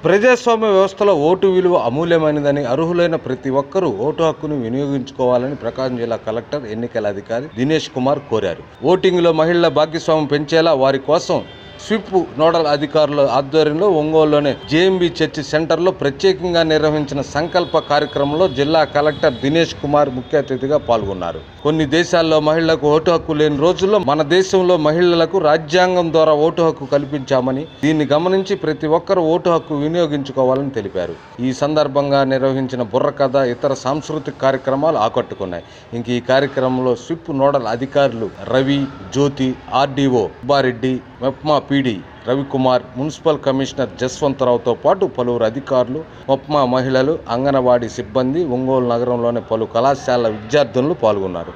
ప్రజాస్వామ్య వ్యవస్థలో ఓటు విలువ అమూల్యమైనదని అర్హులైన ప్రతి ఒక్కరూ ఓటు హక్కును వినియోగించుకోవాలని ప్రకాశం జిల్లా కలెక్టర్ ఎన్నికల అధికారి దినేష్ కుమార్ కోరారు. ఓటింగ్లో మహిళల భాగస్వామ్యం పెంచేలా వారి కోసం స్విప్ నోడల్ అధికారుల ఆధ్వర్యంలో ఒంగోలులోని జేఎంబీ చర్చి సెంటర్లో ప్రత్యేకంగా నిర్వహించిన సంకల్ప కార్యక్రమంలో జిల్లా కలెక్టర్ దినేష్ కుమార్ ముఖ్య అతిథిగా పాల్గొన్నారు. కొన్ని దేశాల్లో మహిళలకు ఓటు హక్కు లేని రోజుల్లో మన దేశంలో మహిళలకు రాజ్యాంగం ద్వారా ఓటు హక్కు కల్పించామని దీన్ని గమనించి ప్రతి ఒక్కరూ ఓటు హక్కు వినియోగించుకోవాలని తెలిపారు. ఈ సందర్భంగా నిర్వహించిన బుర్రకథ ఇతర సాంస్కృతిక కార్యక్రమాలు ఆకట్టుకున్నాయి. ఇంక ఈ కార్యక్రమంలో స్విప్ నోడల్ అధికారులు Ravi Jyothi RDO Subbareddy MEPMA PD Ravikumar municipal commissioner జస్వంతరావుతో పాటు పలువురు అధికారులు మొప్మా మహిళలు అంగన్వాడీ సిబ్బంది ఒంగోలు నగరంలోని పలు కళాశాల విద్యార్థులు పాల్గొన్నారు.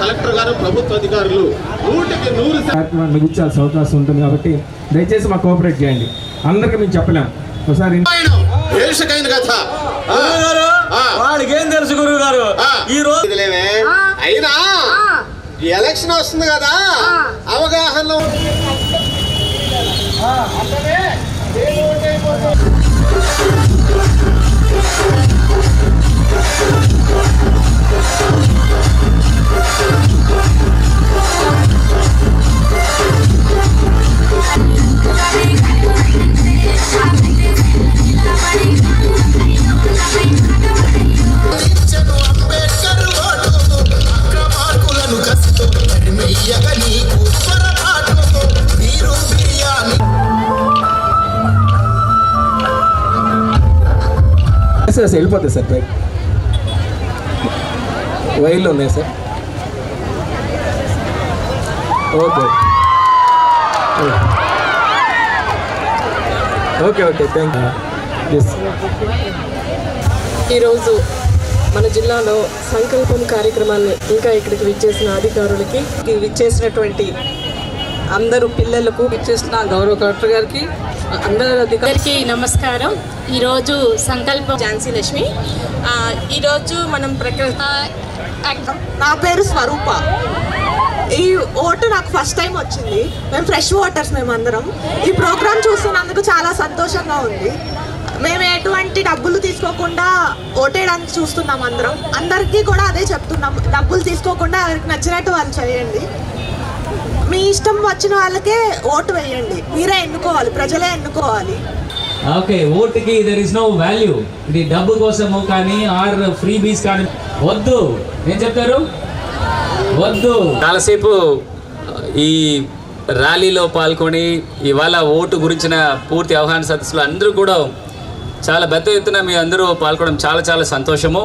కలెక్టర్ గారు ప్రభుత్వ అధికారులు నూటికి నూరు శాతం కార్యక్రమాన్ని ముగించాల్సిన అవకాశం ఉంటుంది కాబట్టి దయచేసి మాకు కోఆపరేట్ చేయండి. అందరికీ మేము చెప్పలేం. ఒకసారి వాడికి ఏం తెలుసు గురువు గారు. ఈ రోజు. అయినా ఎలక్షన్ వస్తుంది కదా. అవగాహన సార్ సార్ వెళ్ళిపోతుంది సార్ బైక్ వైర్లు ఉన్నాయి sir. Okay. Okay okay thank you ఈరోజు మన జిల్లాలో సంకల్పం కార్యక్రమాన్ని ఇంకా ఇక్కడికి విచ్చేసిన అధికారులకి విచ్చేసినటువంటి అందరూ పిల్లలకు విచ్చేసిన గౌరవ కలెక్టర్ గారికి అందరికీ నమస్కారం. ఈరోజు సంకల్పం ఝాన్సీ లక్ష్మి. ఆ, ఈరోజు మనం ప్రకృతి నా పేరు స్వరూప. ఈ ఓటు నాకు ఫస్ట్ టైం వచ్చింది. మేము ఫ్రెష్ వాటర్స్ మేము అందరం ఈ ప్రోగ్రామ్ చూస్తున్నందుకు చాలా సంతోషంగా ఉంది. మేము ఎటువంటి డబ్బులు తీసుకోకుండా ఓటేయడానికి చూస్తున్నాం అందరం. అందరికీ కూడా అదే చెప్తున్నాం. డబ్బులు తీసుకోకుండా ఎవరికి నచ్చినట్టు వాళ్ళు చేయండి. మీ ఇష్టం వచ్చిన వాళ్ళకే ఓటు వేయండి. మీరే ఎన్నుకోవాలి. ప్రజలే ఎన్నుకోవాలి. ఓకే ఓటుకి దర్ ఇస్ నో వాల్యూ ఇది డబ్బు కోసము కానీ ఆర్ ఫ్రీ బీస్ కానీ. వద్దు. ఏం చెప్తారు? వద్దు. చాలాసేపు ఈ ర్యాలీలో పాల్గొని ఇవాళ ఓటు గురించిన పూర్తి అవగాహన సదస్సులో అందరూ కూడా చాలా పెద్ద ఎత్తున మీ అందరూ పాల్గొనడం చాలా చాలా సంతోషము.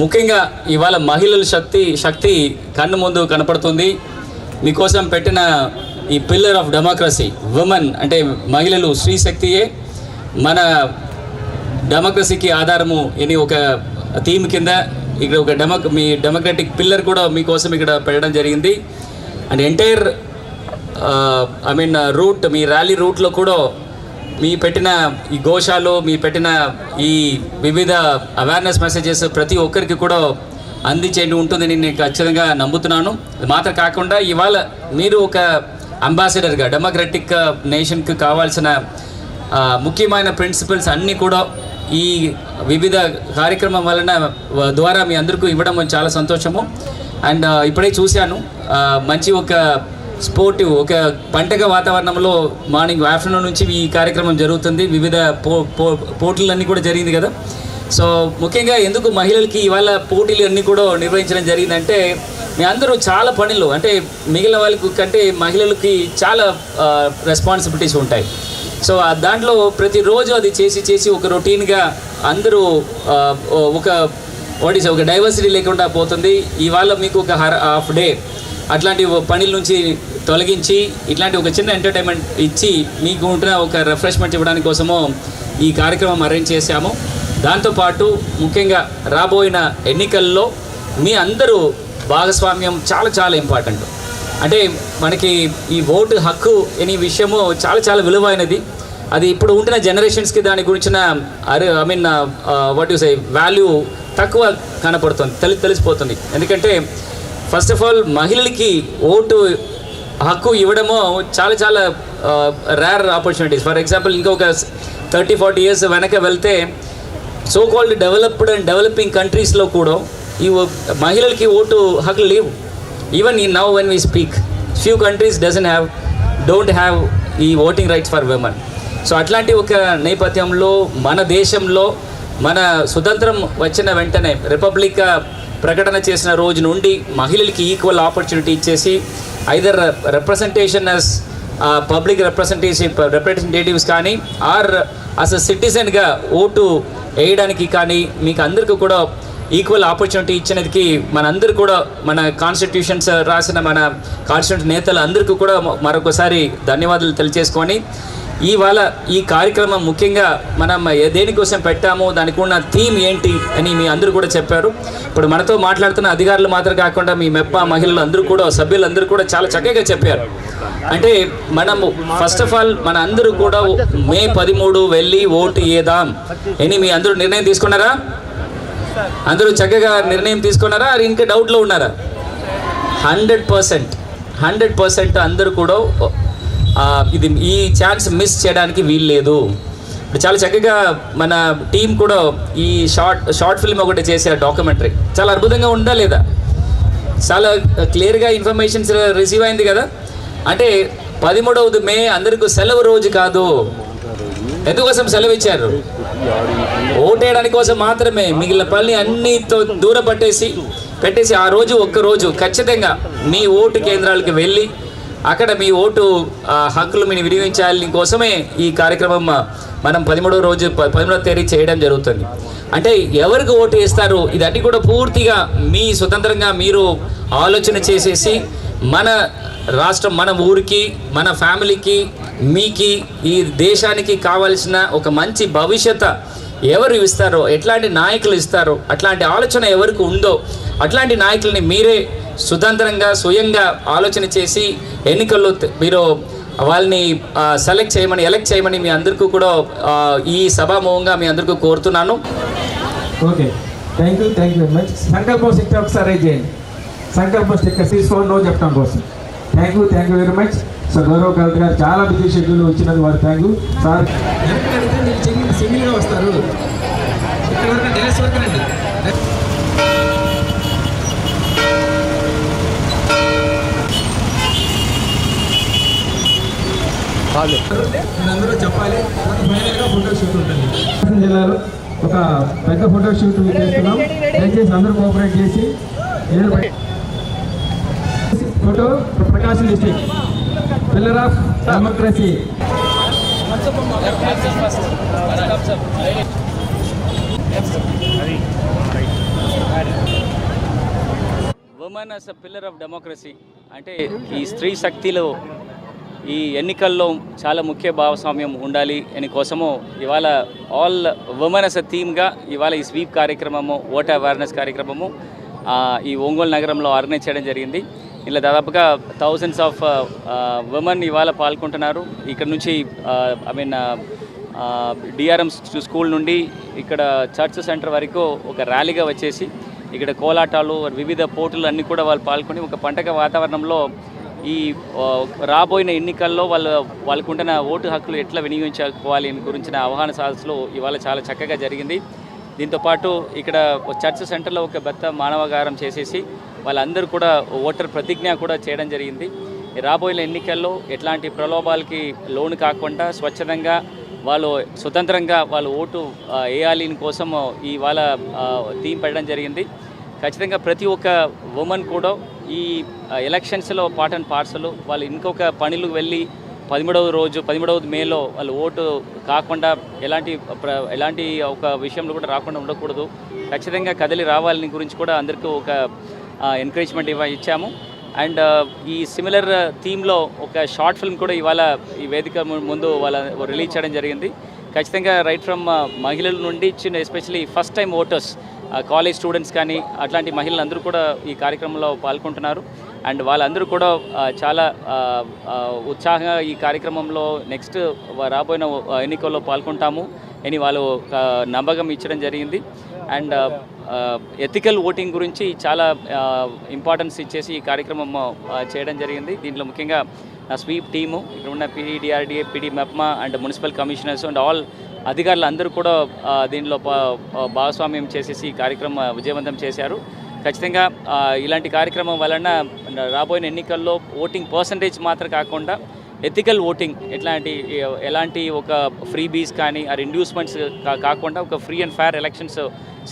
ముఖ్యంగా ఇవాళ మహిళల శక్తి శక్తి కన్ను ముందు కనపడుతుంది. మీకోసం పెట్టిన ఈ పిల్లర్ ఆఫ్ డెమోక్రసీ ఉమెన్ అంటే మహిళలు స్త్రీ శక్తియే. మన డెమోక్రసీకి ఆధారము అని ఒక థీమ్ కింద ఇక్కడ ఒక డెమో మీ డెమోక్రటిక్ పిల్లర్ కూడా మీకోసం ఇక్కడ పెట్టడం జరిగింది. And entire I mean route me rally రూట్లో కూడా మీ పెట్టిన ఈ గోశాలు మీ పెట్టిన ఈ వివిధ అవేర్నెస్ మెసేజెస్ ప్రతి ఒక్కరికి కూడా అందించేయండి ఉంటుందని నేను ఖచ్చితంగా నమ్ముతున్నాను. మాత్రం కాకుండా ఇవాళ మీరు ఒక అంబాసిడర్గా డెమోక్రటిక్ నేషన్కి కావాల్సిన ముఖ్యమైన ప్రిన్సిపల్స్ అన్నీ కూడా ఈ వివిధ కార్యక్రమం వలన ద్వారా మీ అందరికీ ఇవ్వడం చాలా సంతోషము. అండ్ ఇప్పుడే చూశాను మంచి ఒక స్పోర్టివ్ ఒక పండగ వాతావరణంలో మార్నింగ్ ఆఫ్టర్నూన్ నుంచి ఈ కార్యక్రమం జరుగుతుంది. వివిధ పో పో పోటీలన్నీ కూడా జరిగింది కదా. సో ముఖ్యంగా ఎందుకు మహిళలకి ఇవాళ పోటీలు అన్నీ కూడా నిర్వహించడం జరిగిందంటే మీ అందరూ చాలా పనులు అంటే మిగిలిన వాళ్ళకి కంటే మహిళలకి చాలా రెస్పాన్సిబిలిటీస్ ఉంటాయి. సో దాంట్లో ప్రతిరోజు అది చేసి చేసి ఒక రొటీన్గా అందరూ ఒక వాట్ ఈస్ ఒక డైవర్సిటీ లేకుండా పోతుంది. ఇవాళ మీకు ఒక హర్ హాఫ్ డే. అట్లాంటి పనుల నుంచి తొలగించి ఇట్లాంటి ఒక చిన్న ఎంటర్టైన్మెంట్ ఇచ్చి మీకు ఉంటున్న ఒక రిఫ్రెష్మెంట్ ఇవ్వడానికి కోసము ఈ కార్యక్రమం అరేంజ్ చేశాము. దాంతోపాటు ముఖ్యంగా రాబోయిన ఎన్నికల్లో మీ అందరూ భాగస్వామ్యం చాలా చాలా ఇంపార్టెంట్ అంటే మనకి ఈ ఓటు హక్కు అనే విషయము చాలా చాలా విలువైనది. అది ఇప్పుడు ఉంటున్న జనరేషన్స్కి దాని గురించిన అరే I mean what you say value తక్కువ కనపడుతుంది తెలి తెలిసిపోతుంది. ఎందుకంటే ఫస్ట్ ఆఫ్ ఆల్ మహిళలకి ఓటు హక్కు ఇవ్వడము చాలా చాలా రేర్ ఆపర్చునిటీస్ ఫర్ ఎగ్జాంపుల్ ఇంకొక థర్టీ ఫార్టీ ఇయర్స్ వెనక వెళ్తే so called developed and developing కంట్రీస్లో కూడా ఈ మహిళలకి ఓటు హక్కు లేవు. ఈవెన్ ఈ now when we speak few countries dozen have don't have ఈ voting rights for women so అట్లాంటి ఒక నేపథ్యంలో మన దేశంలో మన స్వతంత్రం వచ్చిన వెంటనే రిపబ్లిక్ ప్రకటన చేసిన రోజు నుండి మహిళలకి ఈక్వల్ ఆపర్చునిటీ ఇచ్చేసి either representation as public representation representatives కానీ ఆర్ అస్ అ సిటిజన్గా ఓటు వేయడానికి కానీ మీకు అందరికీ కూడా ఈక్వల్ ఆపర్చునిటీ ఇచ్చినందుకు మనందరూ కూడా మన కాన్స్టిట్యూషన్స్ రాసిన మన కాన్స్టిట్యూషన్ నేతలు అందరికీ కూడా మరొకసారి ధన్యవాదాలు తెలియజేసుకొని ఇవాళ ఈ కార్యక్రమం ముఖ్యంగా మనం దేనికోసం పెట్టాము దానికి ఉన్న థీమ్ ఏంటి అని మీ అందరూ కూడా చెప్పారు. ఇప్పుడు మనతో మాట్లాడుతున్న అధికారులు మాత్రం కాకుండా మీ మెప్ప మహిళలు అందరూ కూడా సభ్యులందరూ కూడా చాలా చక్కగా చెప్పారు. అంటే మనము ఫస్ట్ ఆఫ్ ఆల్ మన అందరూ కూడా మే పదిమూడు వెళ్ళి ఓటు వేద్దాం అని మీ అందరూ నిర్ణయం తీసుకున్నారా? అందరూ చక్కగా నిర్ణయం తీసుకున్నారా? ఇంకా డౌట్లో ఉన్నారా? హండ్రెడ్ పర్సెంట్ హండ్రెడ్ పర్సెంట్ అందరూ కూడా ఇది ఈ ఛాన్స్ మిస్ చేయడానికి వీలు లేదు. ఇప్పుడు చాలా చక్కగా మన టీం కూడా ఈ షార్ట్ షార్ట్ ఫిల్మ్ ఒకటి చేశారు డాక్యుమెంటరీ చాలా అద్భుతంగా ఉందా లేదా? చాలా క్లియర్గా ఇన్ఫర్మేషన్స్ రిసీవ్ అయింది కదా? అంటే పదిమూడవది మే అందరికీ సెలవు రోజు కాదు. ఎందుకోసం సెలవు ఇచ్చారు? ఓటేయడానికి కోసం మాత్రమే మిగిలిన పని అన్నితో దూరం పట్టేసి పెట్టేసి ఆ రోజు ఒక్క రోజు ఖచ్చితంగా మీ ఓటు కేంద్రాలకు వెళ్ళి అక్కడ మీ ఓటు హక్కులు మీరు వినియోగించాలని కోసమే ఈ కార్యక్రమం మనం పదమూడవ రోజు పదమూడవ తేదీ చేయడం జరుగుతుంది. అంటే ఎవరికి ఓటు వేస్తారు? ఇదన్నీ కూడా పూర్తిగా మీ స్వతంత్రంగా మీరు ఆలోచన చేసేసి మన రాష్ట్రం మన ఊరికి మన ఫ్యామిలీకి మీకి ఈ దేశానికి కావాల్సిన ఒక మంచి భవిష్యత్ ఎవరు ఇస్తారో ఎట్లాంటి నాయకులు ఇస్తారో అట్లాంటి ఆలోచన ఎవరికి ఉందో అట్లాంటి నాయకుల్ని మీరే స్వతంత్రంగా స్వయంగా ఆలోచన చేసి ఎన్నికల్లో మీరు వాళ్ళని సెలెక్ట్ చేయమని ఎలెక్ట్ చేయమని మీ అందరికీ కూడా ఈ సభాముఖంగా మీ అందరికీ కోరుతున్నాను. Okay. Thank you thank you very much. సంకల్పం స్టిక్కర్ ఒకసారి చేయండి. సంకల్పం స్టిక్కర్ తీసుకోండి నో చెప్పడం కోసం. Thank you thank you very much. Sir గౌరవ కలెక్టర్ గారు చాలా బిజీ షెడ్యూల్ వచ్చినందుకు వారు థ్యాంక్ యూ సార్. సింగిల్గా వస్తారు. ఇక్కడ వరకు డెలస్ వరకు రండి మీరందరూ చెప్పాలి. ఫైనల్గా ఫోటో షూట్ ఉంటుంది. జిల్లాలో ఒక పెద్ద ఫోటో షూట్ చేస్తున్నాం. దయచేసి అందరూ కోఆపరేట్ చేసి ఏడు photo Prakasam district. Pillar of democracy. Women as a pillar of democracy అంటే ఈ స్త్రీ శక్తిలో ఈ ఎన్నికల్లో చాలా ముఖ్య భాగస్వామ్యం ఉండాలి అని కోసము ఇవాళ ఆల్ ఉమెన్ అస్ అ థీమ్గా ఇవాళ ఈ స్వీప్ కార్యక్రమము ఓటర్ అవేర్నెస్ కార్యక్రమము ఈ ఒంగోలు నగరంలో ఆర్గనైజ్ చేయడం జరిగింది. ఇలా దాదాపుగా థౌజండ్స్ ఆఫ్ ఉమెన్ ఇవాళ పాల్గొంటున్నారు. ఇక్కడ నుంచి ఐ మీన్ డిఆర్ఎం స్కూల్ నుండి ఇక్కడ చర్చ్ సెంటర్ వరకు ఒక ర్యాలీగా వచ్చేసి ఇక్కడ కోలాటాలు వివిధ పోటీలు అన్నీ కూడా వాళ్ళు పాల్గొని ఒక పండగ వాతావరణంలో ఈ uh, రాబోయిన ఎన్నికల్లో వాళ్ళు వాళ్ళకు ఉంటున్న ఓటు హక్కులు ఎట్లా వినియోగించుకోవాలి అని గురించిన అవగాహన సాధనలో ఇవాళ చాలా చక్కగా జరిగింది. దీంతోపాటు ఇక్కడ ఒక చర్చ్ సెంటర్లో ఒక బెత్త మానవగారం చేసేసి వాళ్ళందరూ కూడా ఓటర్ ప్రతిజ్ఞ కూడా చేయడం జరిగింది. రాబోయే ఎన్నికల్లో ఎట్లాంటి ప్రలోభాలకి లోను కాకుండా స్వచ్ఛందంగా వాళ్ళు స్వతంత్రంగా వాళ్ళు ఓటు వేయాలి కోసం ఇవాళ వాళ్ళ పెట్టడం జరిగింది. ఖచ్చితంగా ప్రతి ఒక్క ఉమెన్ కూడా ఈ ఎలక్షన్స్లో పార్ట్ అండ్ పార్సల్ వాళ్ళు ఇంకొక పనులు వెళ్ళి పదమూడవ రోజు పదమూడవ మేలో వాళ్ళు ఓటు కాకుండా ఎలాంటి ప్ర ఎలాంటి ఒక విషయంలో కూడా రాకుండా ఉండకూడదు. ఖచ్చితంగా కదిలి రావాలని గురించి కూడా అందరికీ ఒక ఎంకరేజ్మెంట్ ఇవ్వ ఇచ్చాము. అండ్ ఈ సిమిలర్ థీమ్లో ఒక షార్ట్ ఫిల్మ్ కూడా ఇవాళ ఈ వేదిక ముందు వాళ్ళ రిలీజ్ చేయడం జరిగింది. ఖచ్చితంగా రైట్ ఫ్రమ్ మహిళల నుండి చిన్న especially first time voters college students కానీ అట్లాంటి మహిళలు అందరూ కూడా ఈ కార్యక్రమంలో పాల్గొంటున్నారు. అండ్ వాళ్ళందరూ కూడా చాలా ఉత్సాహంగా ఈ కార్యక్రమంలో నెక్స్ట్ రాబోయిన ఎన్నికల్లో పాల్గొంటాము అని వాళ్ళు నమ్మకం ఇచ్చడం జరిగింది. అండ్ ఎథికల్ ఓటింగ్ గురించి చాలా ఇంపార్టెన్స్ ఇచ్చేసి ఈ కార్యక్రమం చేయడం జరిగింది. దీంట్లో ముఖ్యంగా నా స్వీప్ టీము ఇక్కడ ఉన్న PD DRDA PD MEPMA and municipal commissioners and all అధికారులు అందరూ కూడా దీనిలో పా- భాగస్వామ్యం చేసేసి ఈ కార్యక్రమం విజయవంతం చేశారు. ఖచ్చితంగా ఇలాంటి కార్యక్రమం వలన రాబోయే ఎన్నికల్లో ఓటింగ్ పర్సంటేజ్ మాత్రం కాకుండా ఎథికల్ ఓటింగ్ ఎట్లాంటి ఎలాంటి ఒక ఫ్రీ బీస్ కానీ ఆ ఇండ్యూస్మెంట్స్ కాకుండా ఒక ఫ్రీ అండ్ ఫైర్ ఎలక్షన్స్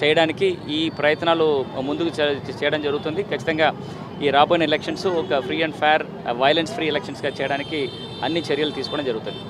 చేయడానికి ఈ ప్రయత్నాలు ముందుకు చేయడం జరుగుతుంది. ఖచ్చితంగా ఈ రాబోయే ఎలక్షన్స్ ఒక free and fair violence free ఎలక్షన్స్గా చేయడానికి అన్ని చర్యలు తీసుకోవడం జరుగుతుంది.